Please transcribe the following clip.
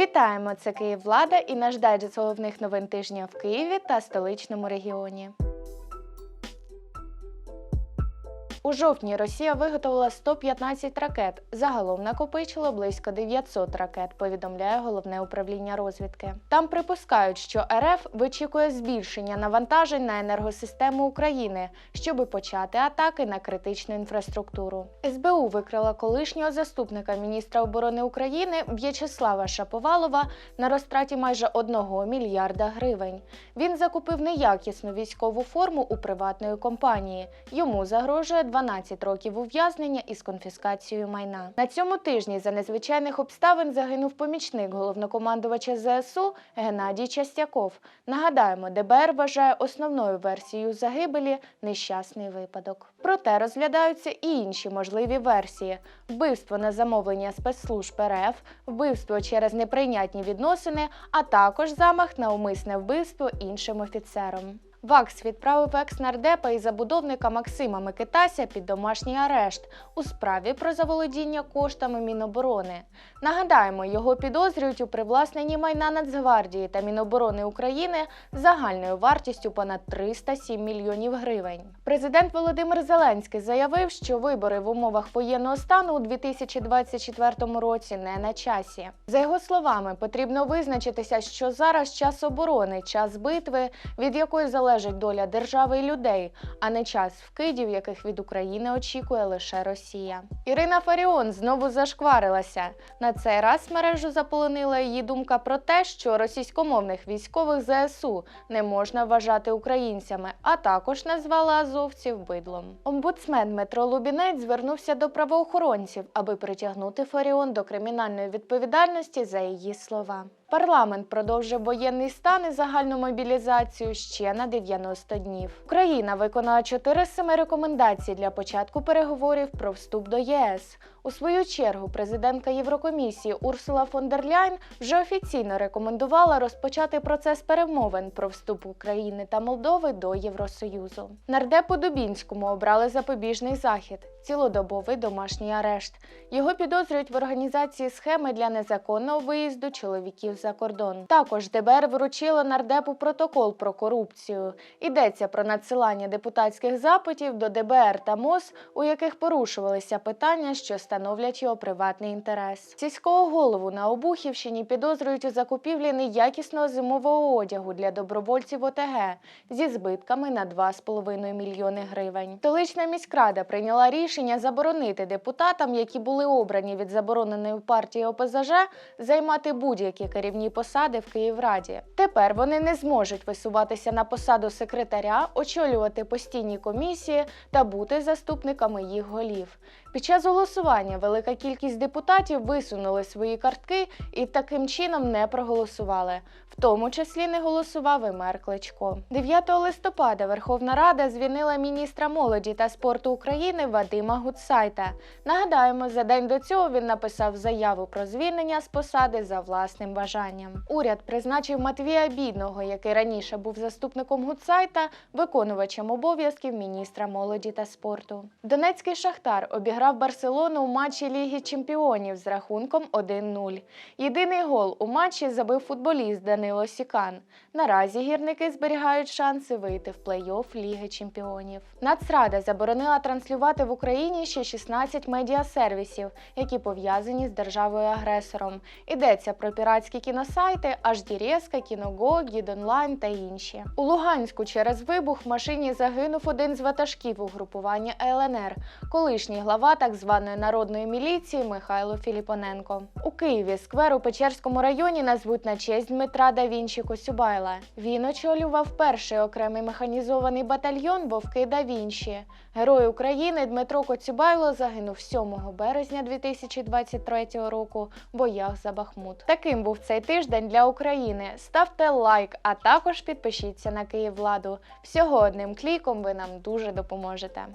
Вітаємо! Це Київ Влада і наш дайджест головних новин тижня в Києві та столичному регіоні. У жовтні Росія виготовила 115 ракет. Загалом накопичило близько 900 ракет, повідомляє головне управління розвідки. Там припускають, що РФ вичікує збільшення навантажень на енергосистему України, щоби почати атаки на критичну інфраструктуру. СБУ викрила колишнього заступника міністра оборони України В'ячеслава Шаповалова на розтраті майже 1 мільярда гривень. Він закупив неякісну військову форму у приватної компанії. Йому загрожує 12 років ув'язнення із конфіскацією майна. На цьому тижні за незвичайних обставин загинув помічник головнокомандувача ЗСУ Геннадій Частяков. Нагадаємо, ДБР вважає основною версією загибелі нещасний випадок. Проте розглядаються і інші можливі версії: вбивство на замовлення спецслужб РФ, вбивство через неприйнятні відносини, а також замах на умисне вбивство іншим офіцером. ВАКС відправив екс-нардепа і забудовника Максима Микитася під домашній арешт у справі про заволодіння коштами Міноборони. Нагадаємо, його підозрюють у привласненні майна Нацгвардії та Міноборони України загальною вартістю понад 307 мільйонів гривень. Президент Володимир Зеленський заявив, що вибори в умовах воєнного стану у 2024 році не на часі. За його словами, потрібно визначитися, що зараз час оборони, час битви, від якої залежить доля держави і людей, а не час вкидів, яких від України очікує лише Росія. Ірина Фаріон знову зашкварилася. На цей раз мережу заполонила її думка про те, що російськомовних військових ЗСУ не можна вважати українцями, а також назвала азовців бидлом. Омбудсмен Дмитро Лубінець звернувся до правоохоронців, аби притягнути Фаріон до кримінальної відповідальності за її слова. Парламент продовжив воєнний стан і загальну мобілізацію ще на 90 днів. Україна виконала 4 з 7 рекомендацій для початку переговорів про вступ до ЄС. У свою чергу президентка Єврокомісії Урсула фон дер Ляйн вже офіційно рекомендувала розпочати процес перемовин про вступ України та Молдови до Євросоюзу. Нардепу Дубінському обрали запобіжний захід цілодобовий домашній арешт. Його підозрюють в організації схеми для незаконного виїзду чоловіків за кордон. Також ДБР вручило нардепу протокол про корупцію. Йдеться про надсилання депутатських запитів до ДБР та МОЗ, у яких порушувалися питання, що становлять його приватний інтерес. Сільського голову на Обухівщині підозрюють у закупівлі неякісного зимового одягу для добровольців ОТГ зі збитками на 2,5 мільйони гривень. Столична міськрада прийняла рішення заборонити депутатам, які були обрані від забороненої партії ОПЗЖ, займати будь-які керівні посади в Київраді. Тепер вони не зможуть висуватися на посаду секретаря, очолювати постійні комісії та бути заступниками їх голів. Під час голосування велика кількість депутатів висунули свої картки і таким чином не проголосували. В тому числі не голосував і мер Кличко. 9 листопада Верховна Рада звільнила міністра молоді та спорту України Вадима Гудсайта. Нагадаємо, за день до цього він написав заяву про звільнення з посади за власним бажанням. Уряд призначив Матвія Бідного, який раніше був заступником Гудсайта, виконувачем обов'язків міністра молоді та спорту. Донецький шахтар обіграв Барселону у матчі Ліги Чемпіонів з рахунком 1-0. Єдиний гол у матчі забив футболіст Данило Сікан. Наразі гірники зберігають шанси вийти в плей-офф Ліги Чемпіонів. Нацрада заборонила транслювати в Україні ще 16 медіасервісів, які пов'язані з державою-агресором. Йдеться про піратські кіносайти, Аждірєска, Кіного, Гідонлайн та інші. У Луганську через вибух в машині загинув один з ватажків угрупування ЛНР, колишній глава так званої народної міліції Михайло Філіпоненко. У Києві сквер у Печерському районі назвуть на честь Дмитра да Вінчі Косюбайла. Він очолював перший окремий механізований батальйон Вовки да Вінчі. Герой України Дмитро Коцюбайло загинув 7 березня 2023 року в боях за Бахмут. Таким був цей тиждень для України. Ставте лайк, а також підпишіться на Київладу. Всього одним кліком ви нам дуже допоможете.